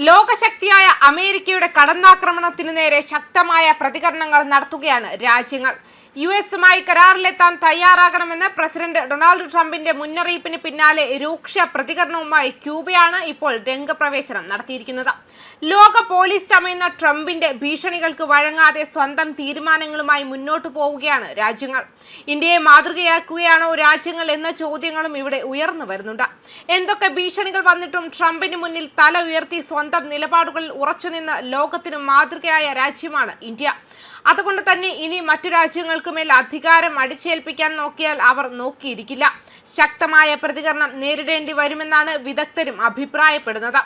ലോകശക്തിയായ അമേരിക്കയുടെ കടന്നാക്രമണത്തിനു നേരെ ശക്തമായ പ്രതികരണങ്ങൾ നടത്തുകയാണ് രാജ്യങ്ങൾ. യു എസുമായി കരാറിലെത്താൻ തയ്യാറാകണമെന്ന് പ്രസിഡന്റ് ഡൊണാൾഡ് ട്രംപിന്റെ മുന്നറിയിപ്പിന് പിന്നാലെ രൂക്ഷ പ്രതികരണവുമായി ക്യൂബയാണ് ഇപ്പോൾ രംഗപ്രവേശനം നടത്തിയിരിക്കുന്നത്. ലോക പോലീസ് ചമയുന്ന ട്രംപിന്റെ ഭീഷണികൾക്ക് വഴങ്ങാതെ സ്വന്തം തീരുമാനങ്ങളുമായി മുന്നോട്ടു പോവുകയാണ് രാജ്യങ്ങൾ. ഇന്ത്യയെ മാതൃകയാക്കുകയാണോ രാജ്യങ്ങൾ എന്ന ചോദ്യങ്ങളും ഇവിടെ ഉയർന്നു വരുന്നുണ്ട്. എന്തൊക്കെ ഭീഷണികൾ വന്നിട്ടും ട്രംപിന് മുന്നിൽ തല ഉയർത്തി സ്വന്തം നിലപാടുകളിൽ ഉറച്ചുനിന്ന് ലോകത്തിന് മാതൃകയായ രാജ്യമാണ് ഇന്ത്യ. അതുകൊണ്ട് തന്നെ ഇനി മറ്റു രാജ്യങ്ങൾക്കുമേൽ അധികാരം അടിച്ചേൽപ്പിക്കാൻ നോക്കിയാൽ അവർ നോക്കിയിരിക്കില്ല. ശക്തമായ പ്രതികരണം നേരിടേണ്ടി വരുമെന്നാണ് വിദഗ്ധരും അഭിപ്രായപ്പെടുന്നത്.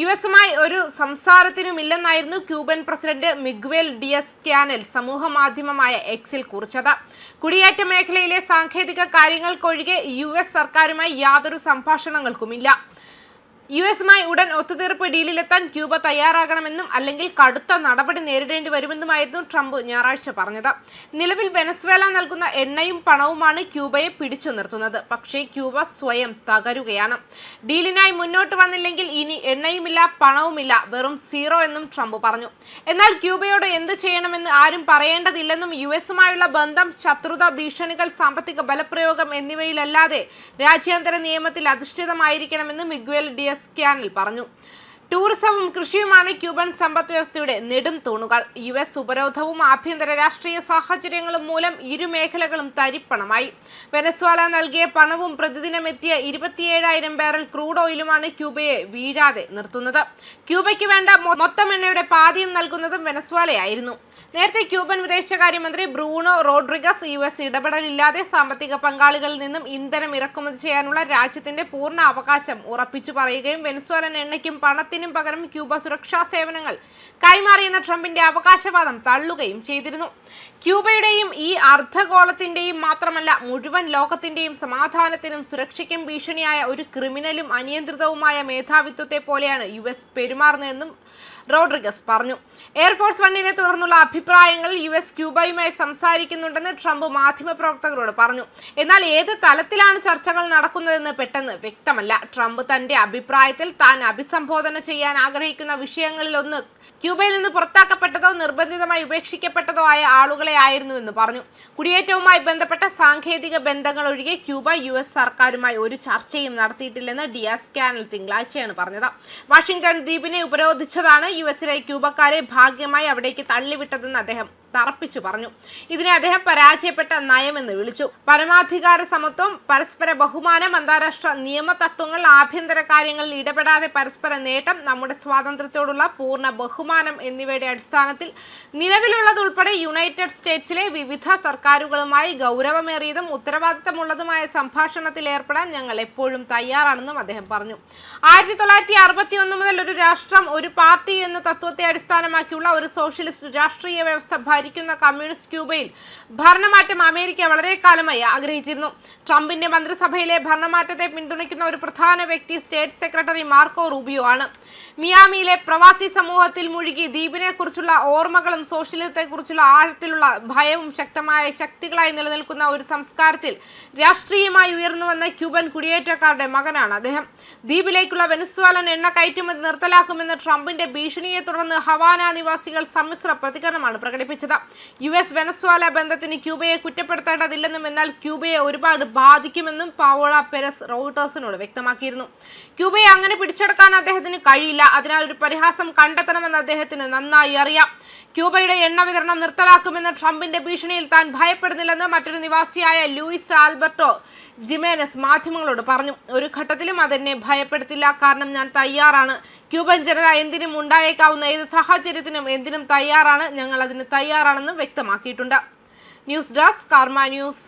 യു എസുമായി ഒരു സംസാരത്തിനുമില്ലെന്നായിരുന്നു Cuban president Miguel Diaz Canel സമൂഹ മാധ്യമമായ എക്സിൽ കുറിച്ചത്. കുടിയേറ്റ മേഖലയിലെ സാങ്കേതിക കാര്യങ്ങൾക്കൊഴികെ യു എസ് സർക്കാരുമായി യാതൊരു സംഭാഷണങ്ങൾക്കുമില്ല. യു എസുമായി ഉടൻ ഒത്തുതീർപ്പ് ഡീലിലെത്താൻ ക്യൂബ തയ്യാറാകണമെന്നും അല്ലെങ്കിൽ കടുത്ത നടപടി നേരിടേണ്ടി വരുമെന്നുമായിരുന്നു ട്രംപ് ഞായറാഴ്ച പറഞ്ഞത്. നിലവിൽ വെനസ്വേല നൽകുന്ന എണ്ണയും പണവുമാണ് ക്യൂബയെ പിടിച്ചു നിർത്തുന്നത്. പക്ഷേ ക്യൂബ സ്വയം തകരുകയാണ്. ഡീലിനായി മുന്നോട്ട് വന്നില്ലെങ്കിൽ ഇനി എണ്ണയുമില്ല പണവുമില്ല വെറും സീറോ എന്നും ട്രംപ് പറഞ്ഞു. എന്നാൽ ക്യൂബയോട് എന്ത് ചെയ്യണമെന്ന് ആരും പറയേണ്ടതില്ലെന്നും യു എസുമായുള്ള ബന്ധം ശത്രുത ഭീഷണികൾ സാമ്പത്തിക ബലപ്രയോഗം എന്നിവയിലല്ലാതെ രാജ്യാന്തര നിയമത്തിൽ അധിഷ്ഠിതമായിരിക്കണമെന്നും മിഗ്വേൽ ഡിയസ് ക്യാനിൽ പറഞ്ഞു. ടൂറിസവും കൃഷിയുമാണ് ക്യൂബൻ സമ്പദ് വ്യവസ്ഥയുടെ നെടും തൂണുകൾ. യു എസ് ഉപരോധവും ആഭ്യന്തര രാഷ്ട്രീയ സാഹചര്യങ്ങളും മൂലം ഇരുമേഖലകളും തരിപ്പണമായി. വെനസ്വാല നൽകിയ പണവും പ്രതിദിനം എത്തിയ ഇരുപത്തിയേഴായിരം ബാരൽ ക്രൂഡ് ഓയിലുമാണ് ക്യൂബയെ വീഴാതെ നിർത്തുന്നത്. ക്യൂബയ്ക്ക് വേണ്ട മൊത്തം എണ്ണയുടെ പാതിയും നൽകുന്നതും വെനസ്വാലയായിരുന്നു. നേരത്തെ ക്യൂബൻ വിദേശകാര്യമന്ത്രി ബ്രൂണോ റോഡ്രിഗസ് യു എസ് ഇടപെടലില്ലാതെ സാമ്പത്തിക പങ്കാളികളിൽ നിന്നും ഇന്ധനം ഇറക്കുമതി ചെയ്യാനുള്ള രാജ്യത്തിന്റെ പൂർണ അവകാശം ഉറപ്പിച്ചു പറയുകയും വെനസ്വാലൻ എണ്ണയ്ക്കും പണത്തിനും പകരം ക്യൂബ സുരക്ഷാ സേവനങ്ങൾ കൈമാറിയെന്ന ട്രംപിന്റെ അവകാശവാദം തള്ളുകയും ചെയ്തിരുന്നു. ക്യൂബയുടെയും ഈ അർദ്ധഗോളത്തിന്റെയും മാത്രമല്ല മുഴുവൻ ലോകത്തിന്റെയും സമാധാനത്തിനും സുരക്ഷയ്ക്കും ഭീഷണിയായ ഒരു ക്രിമിനലും അനിയന്ത്രിതവുമായ മേധാവിത്വത്തെ പോലെയാണ് യു എസ് പെരുമാറുന്നതെന്നും റോഡ്രിഗസ് പറഞ്ഞു. എയർഫോഴ്സ് വണ്ണിനെ തുടർന്നുള്ള അഭിപ്രായങ്ങൾ യു എസ് ക്യൂബയുമായി സംസാരിക്കുന്നുണ്ടെന്ന് ട്രംപ് മാധ്യമപ്രവർത്തകരോട് പറഞ്ഞു. എന്നാൽ ഏത് തലത്തിലാണ് ചർച്ചകൾ നടക്കുന്നതെന്ന് പെട്ടെന്ന് വ്യക്തമല്ല. ട്രംപ് തന്റെ അഭിപ്രായത്തിൽ താൻ അഭിസംബോധന ചെയ്യാൻ ആഗ്രഹിക്കുന്ന വിഷയങ്ങളിലൊന്ന് ക്യൂബയിൽ നിന്ന് പുറത്താക്കപ്പെട്ടതോ നിർബന്ധിതമായി ഉപേക്ഷിക്കപ്പെട്ടതോ ആയ ആളുകളെ ആയിരുന്നുവെന്ന് പറഞ്ഞു. കുടിയേറ്റവുമായി ബന്ധപ്പെട്ട സാങ്കേതിക ബന്ധങ്ങൾ ഒഴികെ ക്യൂബ യു എസ് സർക്കാരുമായി ഒരു ചർച്ചയും നടത്തിയിട്ടില്ലെന്ന് ഡിയാസ് കാനൽ തിങ്കളാഴ്ചയാണ് പറഞ്ഞത്. വാഷിംഗ്ടൺ ദ്വീപിനെ ഉപരോധിച്ചതാണ് യു എസിലെ ക്യൂബക്കാരെ ഭാഗ്യമായി അവിടേക്ക് തള്ളിവിട്ടതെന്ന് അദ്ദേഹം തറപ്പിച്ചു പറഞ്ഞു. ഇതിനെ അദ്ദേഹം പരാജയപ്പെട്ട നയമെന്ന് വിളിച്ചു. പരമാധികാര സമത്വം പരസ്പര ബഹുമാനം അന്താരാഷ്ട്ര നിയമതത്വങ്ങൾ ആഭ്യന്തര കാര്യങ്ങളിൽ ഇടപെടാതെ പരസ്പര നേട്ടം നമ്മുടെ സ്വാതന്ത്ര്യത്തോടുള്ള പൂർണ ബഹുമാനം എന്നിവയുടെ അടിസ്ഥാനത്തിൽ നിലവിലുള്ളതുൾപ്പെടെ യുണൈറ്റഡ് സ്റ്റേറ്റ്സിലെ വിവിധ സർക്കാരുകളുമായി ഗൗരവമേറിയതും ഉത്തരവാദിത്തമുള്ളതുമായ സംഭാഷണത്തിൽ ഏർപ്പെടാൻ ഞങ്ങൾ എപ്പോഴും തയ്യാറാണെന്നും അദ്ദേഹം പറഞ്ഞു. ആയിരത്തി തൊള്ളായിരത്തി അറുപത്തി ഒന്ന് മുതൽ ഒരു രാഷ്ട്രം ഒരു പാർട്ടി എന്ന തത്വത്തെ അടിസ്ഥാനമാക്കിയുള്ള ഒരു സോഷ്യലിസ്റ്റ് രാഷ്ട്രീയ വ്യവസ്ഥ ഭരിക്കുന്ന കമ്മ്യൂണിസ്റ്റ് ക്യൂബയിൽ ഭരണമാറ്റം അമേരിക്ക വളരെ കാലമായി ആഗ്രഹിച്ചിരുന്നു. ട്രംപിന്റെ മന്ത്രിസഭയിലെ ഭരണമാറ്റത്തെ പിന്തുണയ്ക്കുന്ന ഒരു പ്രധാന വ്യക്തി സ്റ്റേറ്റ് സെക്രട്ടറി മാർക്കോ റൂബിയോ ആണ്. മിയാമിയിലെ പ്രവാസി സമൂഹത്തിൽ മുഴുകി ദ്വീപിനെ കുറിച്ചുള്ള ഓർമ്മകളും സോഷ്യലിസത്തെക്കുറിച്ചുള്ള ആഴത്തിലുള്ള ഭയവും ശക്തമായ ശക്തികളായി നിലനിൽക്കുന്ന ഒരു സംസ്കാരത്തിൽ രാഷ്ട്രീയമായി ഉയർന്നു വന്ന ക്യൂബൻ കുടിയേറ്റക്കാരുടെ മകനാണ് അദ്ദേഹം. ദ്വീപിലേക്കുള്ള വെനസ്വാലൻ എണ്ണ കയറ്റുമതി നിർത്തലാക്കുമെന്ന ട്രംപിന്റെ ഭീഷണിയെ തുടർന്ന് ഹവാന നിവാസികൾ സമ്മിശ്ര പ്രതികരണമാണ് പ്രകടിപ്പിച്ചത്. യു എസ് വെനസ്വാല ബന്ധത്തിന് ക്യൂബയെ കുറ്റപ്പെടുത്തേണ്ടതില്ലെന്നും എന്നാൽ ക്യൂബയെ ഒരുപാട് ബാധിക്കുമെന്നും പാവോള പെരസ് റോയിട്ടേഴ്സിനോട് വ്യക്തമാക്കിയിരുന്നു. ക്യൂബയെ അങ്ങനെ പിടിച്ചെടുക്കാൻ അദ്ദേഹത്തിന് കഴിയില്ല. അതിനാൽ ഒരു പരിഹാസം കണ്ടെത്തണമെന്ന് അദ്ദേഹത്തിന് നന്നായി അറിയാം. ക്യൂബയുടെ എണ്ണ വിതരണം നിർത്തലാക്കുമെന്ന ട്രംപിന്റെ ഭീഷണിയിൽ താൻ ഭയപ്പെടുന്നില്ലെന്ന് മറ്റൊരു നിവാസിയായ ലൂയിസ് ആൽബർട്ടോ ജിമേനസ് മാധ്യമങ്ങളോട് പറഞ്ഞു. ഒരു ഘട്ടത്തിലും അതെന്നെ ഭയപ്പെടുത്തില്ല. കാരണം ഞാൻ തയ്യാറാണ്. ക്യൂബൻ ജനത എന്തിനും ഉണ്ടായേക്കാവുന്ന ഏത് സാഹചര്യത്തിനും എന്തിനും തയ്യാറാണ്. ഞങ്ങൾ അതിന് തയ്യാറാണെന്നും വ്യക്തമാക്കിയിട്ടുണ്ട്. News desk Karma news.